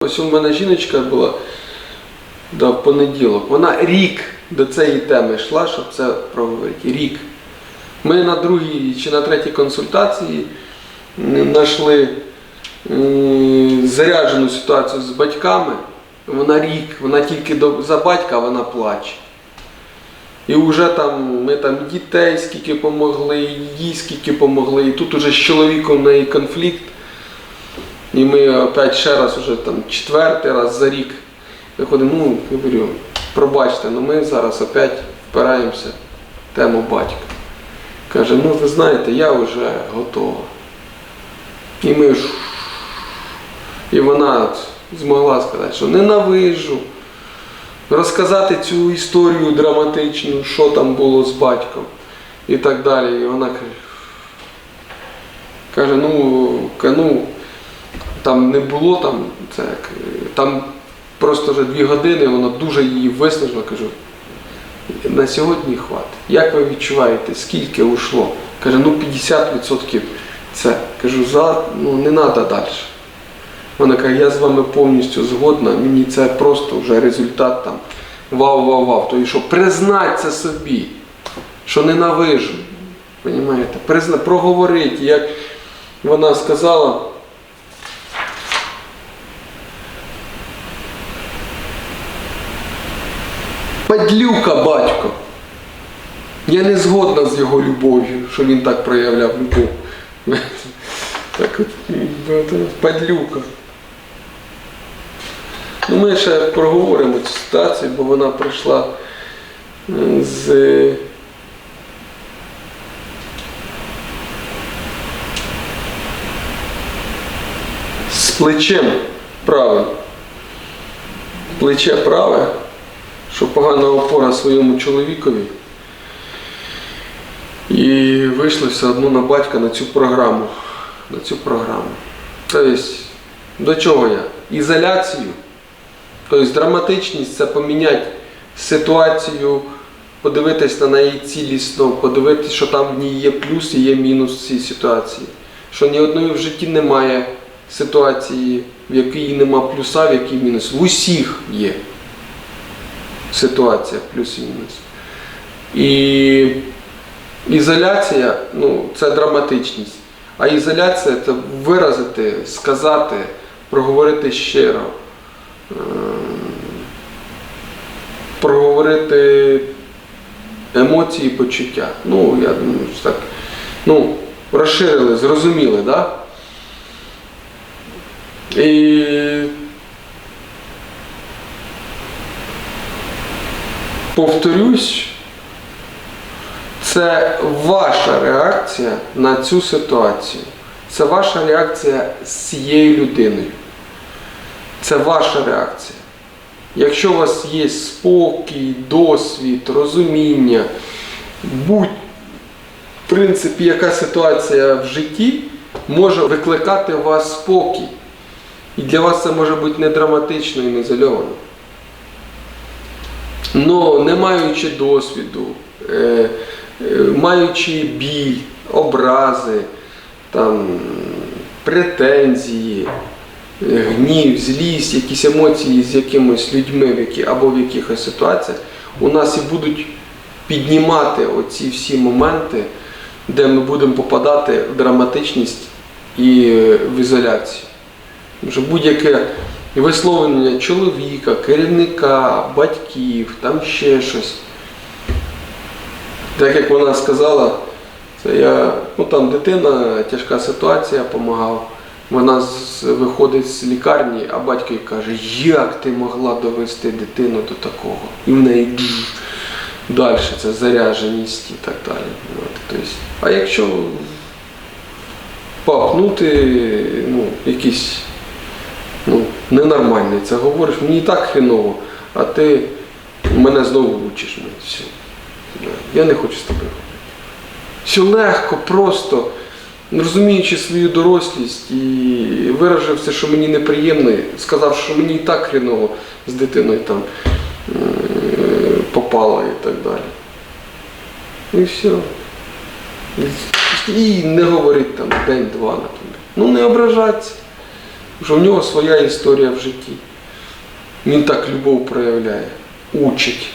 Ось у мене жіночка була да, в понеділок. Вона рік до цієї теми йшла, щоб це проговорити. Рік. Ми на другій чи на третій консультації знайшли заряджену ситуацію з батьками. Вона рік, вона тільки до, за батька вона плаче. І вже там ми там дітей скільки помогли, їй скільки помогли. І тут уже з чоловіком в неї конфлікт. І ми опять ще раз уже там четвертий раз за рік виходимо, ну, говорю, пробачте, ну ми зараз опять впираємося в тему батька. Каже, ну ви знаєте, я вже готова. І ми ж. І вона змогла сказати, що ненавижу. Розказати цю історію драматичну, що там було з батьком і так далі. І вона каже, каже, ну, ну там не було там, це, там просто вже дві години, воно дуже її виснажило, кажу, на сьогодні хватить. Як ви відчуваєте, скільки ушло? Каже, ну 50% це. Кажу, за, ну не треба далі. Вона каже, я з вами повністю згодна, мені це просто вже результат там. Вау, вау, вау. Тобто, що признать собі, що ненавижу. Понімаєте? Призна, проговорити, як вона сказала. Падлюка батько. Я не згодна з його любов'ю, що він так проявляв любов. Так от, ну, падлюка. Ну, ми ще проговоримо цю ситуацію, бо вона прийшла е, з. з плечем правим. Плече праве, що погана опора своєму чоловікові. І вийшли все одно на батька на цю програму. На цю програму. Тобто, до чого я? Ізоляцію. Тобто драматичність це поміняти ситуацію, подивитись на неї цілісно, подивитись, що там в ній є плюс і є мінус в цій ситуації. Що ні одної в житті немає ситуації, в якій нема плюса, в якій мінус. В усіх є ситуація плюс і мінус. І ізоляція ну, це драматичність. А ізоляція це виразити, сказати, проговорити щиро. Ем, проговорити емоції, почуття. Ну, я думаю, що так. Ну, розширили, зрозуміли, да? І повторюсь, це ваша реакція на цю ситуацію. Це ваша реакція з цією людиною. Це ваша реакція. Якщо у вас є спокій, досвід, розуміння, будь, в принципі, яка ситуація в житті може викликати у вас спокій. І для вас це може бути не драматично і не зальовано. Но не маючи досвіду, е, е, маючи біль, образи, там, претензії, гнів, злість, якісь емоції з якимось людьми або в якихось ситуаціях, у нас і будуть піднімати оці всі моменти, де ми будемо попадати в драматичність і е, в ізоляцію. Тому будь-яке висловлення чоловіка, керівника, батьків, там ще щось. Так як вона сказала, це я, ну там дитина, тяжка ситуація, допомагав. Вона виходить з лікарні, а батько їй каже, як ти могла довести дитину до такого? І в неї далі це заряженість і так далі. От, тобто, а якщо папнути, ну, якісь ненормальний це говориш, мені і так хреново, а ти мене знову учиш. Все. Я не хочу з тобою говорити. Все легко, просто, розуміючи свою дорослість і виражився, що мені неприємно, сказав, що мені і так хреново з дитиною там е, попало і так далі. І все. І не говорить там день-два на тобі. Ну не ображатися. Що в нього своя історія в житті. Він так любов проявляє, учить.